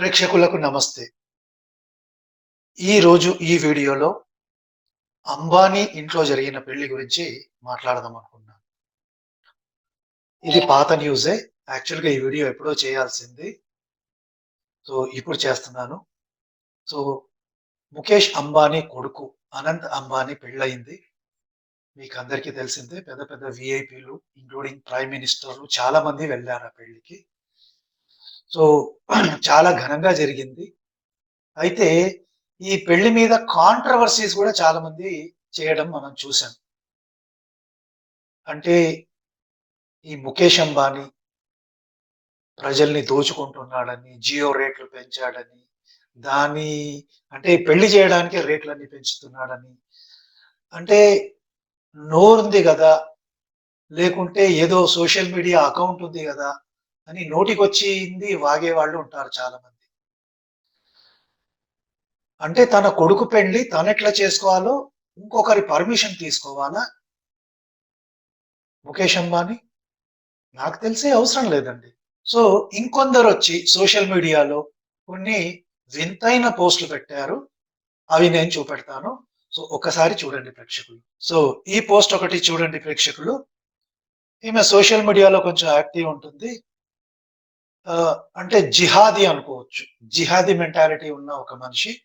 ప్రేక్షకులకు నమస్తే. ఈరోజు ఈ వీడియోలో అంబానీ ఇంట్లో జరిగిన పెళ్ళి గురించి మాట్లాడదాం అనుకున్నాను ఇది పాత న్యూసే. యాక్చువల్గా ఈ వీడియో ఎప్పుడో చేయాల్సింది. సో ఇప్పుడు చేస్తున్నాను. సో ముఖేష్ అంబానీ కొడుకు అనంత్ అంబానీ పెళ్ళయింది. మీకు అందరికీ తెలిసిందే పెద్ద పెద్ద విఐపీలు ఇంక్లూడింగ్ ప్రైమ్ మినిస్టర్లు చాలామంది వెళ్ళారు ఆ పెళ్ళికి సో చాలా ఘనంగా జరిగింది. అయితే ఈ పెళ్ళి మీద కాంట్రవర్సీస్ కూడా చాలా మంది చేయడం మనం చూసాం అంటే ఈ ముఖేష్ అంబానీ ప్రజల్ని దోచుకుంటున్నాడని జియో రేట్లు పెంచాడని దాని అంటే పెళ్ళి చేయడానికి రేట్లన్నీ పెంచుతున్నాడని. అంటే నోరుంది కదా లేకుంటే ఏదో సోషల్ మీడియా అకౌంట్ ఉంది కదా అని నోటికి వచ్చింది వాగే వాళ్ళు ఉంటారు చాలా మంది అంటే తన కొడుకు పెళ్ళి తనెట్లా చేసుకోవాలో ఇంకొకరి పర్మిషన్ తీసుకోవాలా? ముఖేష్ అంబానీ? నాకు తెలిసే అవసరం లేదండి. సో ఇంకొందరు వచ్చి సోషల్ మీడియాలో కొన్ని వింతైన పోస్టులు పెట్టారు. అవి నేను చూపెడతాను. సో ఒకసారి చూడండి ప్రేక్షకులు. సో ఈ పోస్ట్ ఒకటి చూడండి ప్రేక్షకులు. ఈమె సోషల్ మీడియాలో కొంచెం యాక్టివ్ ఉంటుంది. అంటే జిహాదీ అనుకోవచ్చు. జిహాదీ మెంటాలిటీ ఉన్న ఒక మనిషి.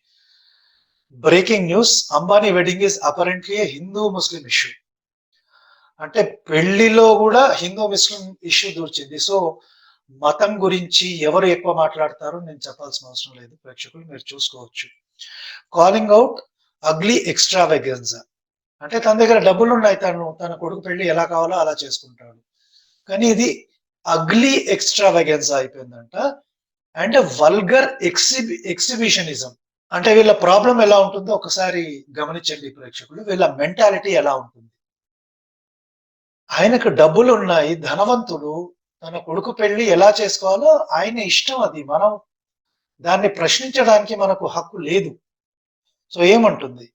Breaking news Ambani wedding is apparently Hindu Muslim issue. అంటే పెళ్ళిలో కూడా హిందూ ముస్లిం ఇష్యూ దూర్చింది. సో మతం గురించి ఎవరు ఎక్కువ మాట్లాడతారో నేను చెప్పాల్సిన అవసరం లేదు. ప్రేక్షకులు మీరు చూసుకోవచ్చు. Calling out ugly extravaganza అంటే తన దగ్గర డబ్బులు ఉన్నాయి తను తన కొడుకు పెళ్ళి ఎలా కావాలో అలా చేసుకుంటాడు. కానీ ఇది అగ్లీ ఎక్స్ట్రావెగెన్స్ అయిపోయిందంట. అండ్ వల్గర్ ఎక్సిబి ఎక్సిబిషనిజం అంటే వీళ్ళ ప్రాబ్లం ఎలా ఉంటుందో ఒకసారి గమనించండి ప్రేక్షకులు. వీళ్ళ మెంటాలిటీ ఎలా ఉంటుంది? ఆయనకు డబ్బులు ఉన్నాయి ధనవంతుడు తన కొడుకు పెళ్ళి ఎలా చేసుకోవాలో ఆయన ఇష్టం అది. మనం దాన్ని ప్రశ్నించడానికి మనకు హక్కు లేదు. సో ఏమంటుంది?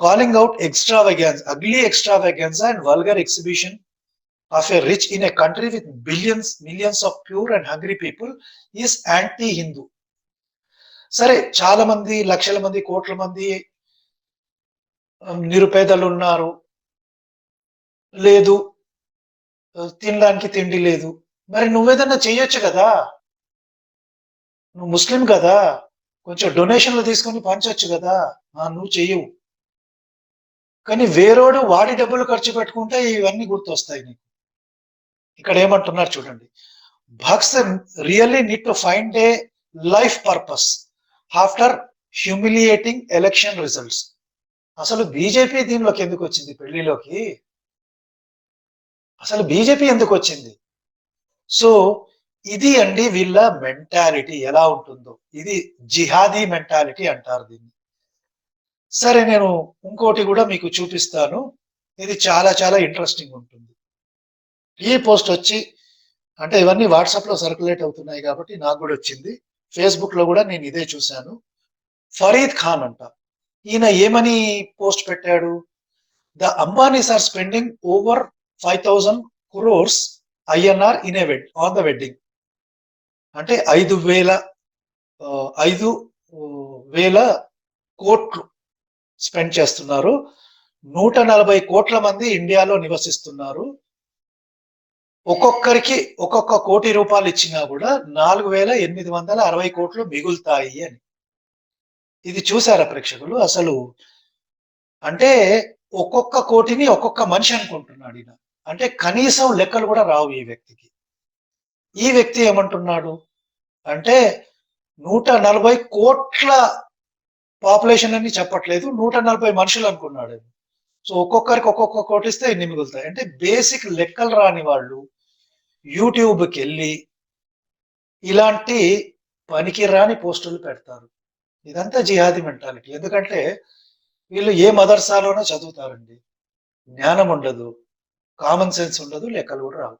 Calling out extravaganza ugly extravaganza and vulgar exhibition of a rich in a country with billions millions of poor and hungry people is anti Hindu సరే చాలా మంది లక్షల మంది కోట్ల మంది నిరుపేదలు ఉన్నారు. లేదు. తినడానికి తిండి లేదు. మరి నువ్వేదన్నా చేయొచ్చు కదా? నువ్వు ముస్లిం కదా? కొంచెం డొనేషన్లు తీసుకొని పంచవచ్చు కదా? నువ్వు చెయ్యవు కానీ వేరోడు వాడి డబ్బులు ఖర్చు పెట్టుకుంటే ఇవన్నీ గుర్తొస్తాయి నీకు. ఇక్కడ ఏమంటున్నారు చూడండి. Bhakts really need to find a life purpose after humiliating election results అసలు బీజేపీ దీనిలోకి ఎందుకు వచ్చింది? పెళ్ళిలోకి? అసలు బీజేపీ ఎందుకు వచ్చింది? సో ఇది అండి వీళ్ళ మెంటాలిటీ ఎలా ఉంటుందో? ఇది జిహాదీ మెంటాలిటీ అంటారు దీన్ని. సరే నేను ఇంకోటి కూడా మీకు చూపిస్తాను. ఇది చాలా చాలా ఇంట్రెస్టింగ్ ఉంటుంది. ఈ పోస్ట్ వచ్చి అంటే ఇవన్నీ వాట్సాప్లో సర్క్యులేట్ అవుతున్నాయి కాబట్టి నాకు కూడా వచ్చింది. ఫేస్బుక్లో కూడా నేను ఇదే చూశాను. ఫరీద్ ఖాన్ అంట. ఈయన ఏమని పోస్ట్ పెట్టాడు? The Ambanis are spending over five thousand crores INR in a wed on the wedding. అంటే ఐదు వేల ఐదు వేల కోట్లు స్పెండ్ చేస్తున్నారు. నూట నలభై కోట్ల మంది ఇండియాలో నివసిస్తున్నారు. ఒక్కొక్కరికి ఒక్కొక్క కోటి రూపాయలు ఇచ్చినా కూడా నాలుగు వేల ఎనిమిది వందల అరవై కోట్లు మిగులుతాయి అని. ఇది చూసారా ప్రేక్షకులు? అసలు అంటే ఒక్కొక్క కోటిని ఒక్కొక్క మనిషి అనుకుంటున్నాడు ఈయన. అంటే కనీసం లెక్కలు కూడా రావు ఈ వ్యక్తికి. ఈ వ్యక్తి ఏమంటున్నాడు? అంటే నూట నలభై కోట్ల పాపులేషన్ అని చెప్పట్లేదు నూట నలభై మనుషులు అనుకున్నాడు సో ఒక్కొక్కరికి ఒక్కొక్క కోటి ఇస్తే ఎన్ని మిగులుతాయి? అంటే బేసిక్ లెక్కలు రాని వాళ్ళు యూట్యూబ్కి వెళ్ళి ఇలాంటి పనికి రాని పోస్టులు పెడతారు. ఇదంతా జిహాది మెంటాలిటీ. ఎందుకంటే వీళ్ళు ఏ మదర్సాలోనో చదువుతారండి. జ్ఞానం ఉండదు కామన్ సెన్స్ ఉండదు లెక్కలు కూడా రావు.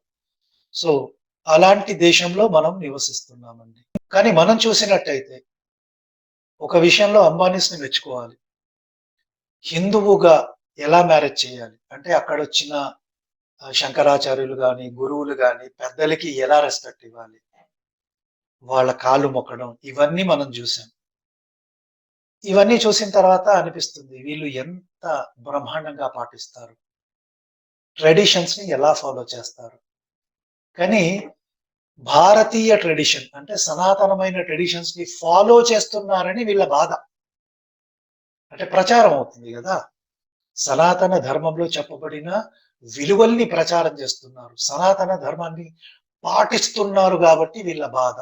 సో అలాంటి దేశంలో మనం నివసిస్తున్నామండి. కానీ మనం చూసినట్టయితే ఒక విషయంలో అంబానీస్ని మెచ్చుకోవాలి. హిందువుగా ఎలా మ్యారేజ్ చేయాలి అంటే అక్కడ వచ్చిన శంకరాచార్యులు కానీ గురువులు కానీ పెద్దలకి ఎలా రెస్పెక్ట్ ఇవ్వాలి వాళ్ళ కాళ్ళు మొక్కడం ఇవన్నీ మనం చూసాం. ఇవన్నీ చూసిన తర్వాత అనిపిస్తుంది వీళ్ళు ఎంత బ్రహ్మాండంగా పాటిస్తారు. ట్రెడిషన్స్‌ని ఎలా ఫాలో చేస్తారు. కానీ భారతీయ ట్రెడిషన్ అంటే సనాతనమైన ట్రెడిషన్స్‌ని ఫాలో చేస్తున్నారని వీళ్ళ బాధ. అంటే ప్రచారం అవుతుంది కదా సనాతన ధర్మంలో చెప్పబడిన విలువల్ని ప్రచారం చేస్తున్నారు. సనాతన ధర్మాన్ని పాటిస్తున్నారు కాబట్టి వీళ్ళ బాధ.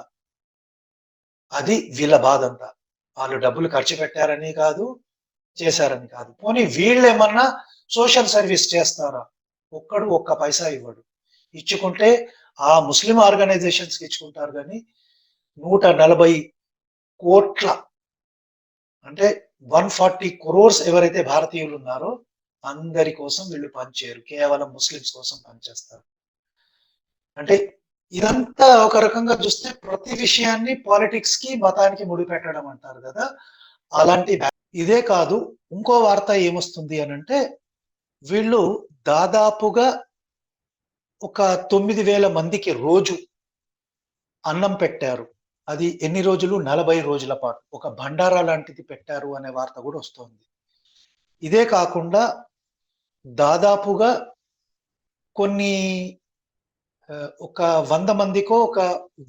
అది వీళ్ళ బాధ అంతా వాళ్ళు డబ్బులు ఖర్చు పెట్టారని కాదు, చేశారని కాదు. పోనీ వీళ్ళు ఏమన్నా సోషల్ సర్వీస్ చేస్తారా? ఒక్కడు ఒక్క పైసా ఇవ్వడు. ఇచ్చుకుంటే ఆ ముస్లిం ఆర్గనైజేషన్స్‌కి ఇచ్చుకుంటారు కానీ నూట నలభై కోట్ల అంటే 140 క్రోర్స్ ఎవరైతే భారతీయులు ఉన్నారో అందరి కోసం వీళ్ళు పనిచేయరు. కేవలం ముస్లిమ్స్ కోసం పనిచేస్తారు. అంటే ఇదంతా ఒక రకంగా చూస్తే ప్రతి విషయాన్ని పాలిటిక్స్కి మతానికి ముడిపెట్టడం అంటారు కదా అలాంటి ఇదే కాదు ఇంకో వార్త ఏమొస్తుంది అని అంటే వీళ్ళు దాదాపుగా ఒక 9,000 మందికి రోజు అన్నం పెట్టారు. అది ఎన్ని రోజులు? 40 రోజుల పాటు. ఒక భండారా లాంటిది పెట్టారు అనే వార్త కూడా వస్తుంది ఇదే కాకుండా దాదాపుగా కొన్ని ఒక వంద మందికో, ఒక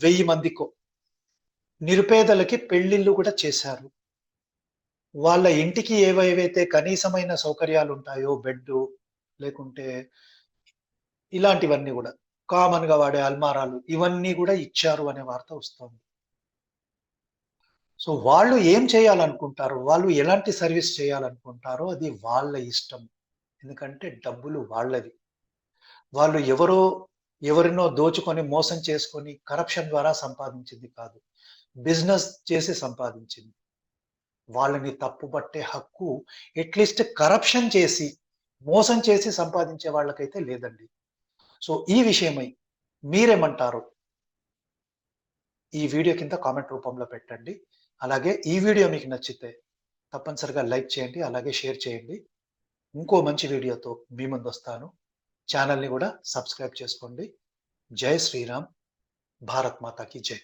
వెయ్యి మందికో నిరుపేదలకి పెళ్ళిళ్ళు కూడా చేశారు. వాళ్ళ ఇంటికి ఏవేవైతే కనీసమైన సౌకర్యాలుంటాయో బెడ్డు, లేకుంటే ఇలాంటివన్నీ కూడా కామన్‌గా వాడే అల్మారాలు ఇవన్నీ కూడా ఇచ్చారు అనే వార్త వస్తుంది సో, వాళ్ళు ఏం చేయాలనుకుంటారో, వాళ్ళు ఎలాంటి సర్వీస్ చేయాలనుకుంటారో అది వాళ్ళ ఇష్టం. ఎందుకంటే డబ్బులు వాళ్ళవి. వాళ్ళు ఎవరో ఎవరినో దోచుకొని, మోసం చేసుకొని, కరప్షన్ ద్వారా సంపాదించింది కాదు. బిజినెస్ చేసి సంపాదించింది. వాళ్ళని తప్పుబట్టే హక్కు అట్‌లీస్ట్ కరప్షన్ చేసి, మోసం చేసి సంపాదించే వాళ్ళకైతే లేదండి. సో, ఈ విషయమై మీరేమంటారు? ఈ వీడియో కింద కామెంట్ రూపంలో పెట్టండి. అలాగే ఈ వీడియో మీకు నచ్చితే తప్పనిసరిగా లైక్ చేయండి. అలాగే షేర్ చేయండి. ఇంకో మంచి వీడియోతో మీ ముందొస్తాను. ఛానల్ని కూడా సబ్స్క్రైబ్ చేసుకోండి. జై శ్రీరామ్! భారత్ మాతాకి జై!